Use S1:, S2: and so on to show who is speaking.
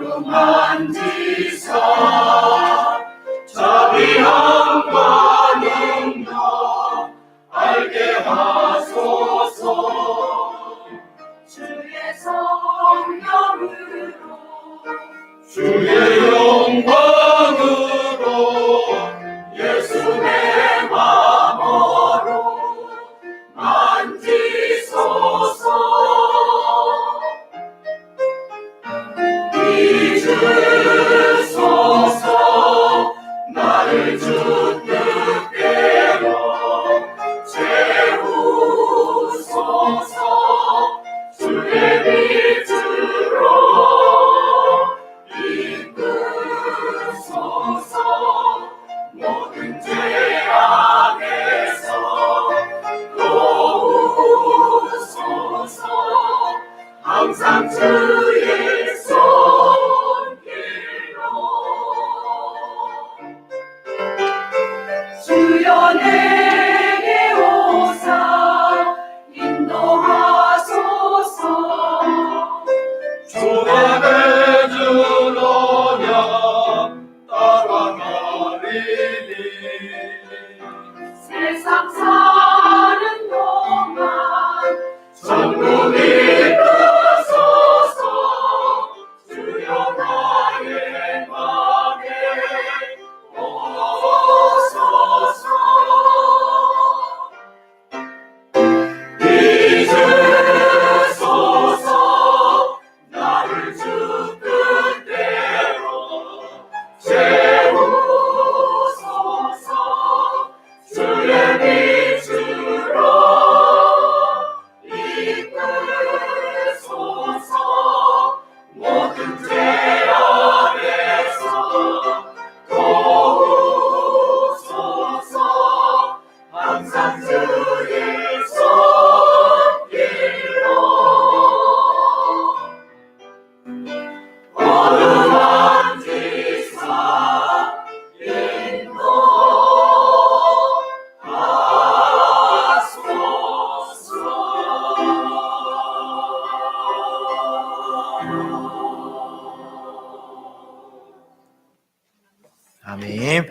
S1: 서로 만지사 자비한 가능력 알게 하소서 주의 성령으로 주의 항상 주의 손길로.
S2: 주여 내게 오사 인도하소서.
S1: 주가
S2: Amém.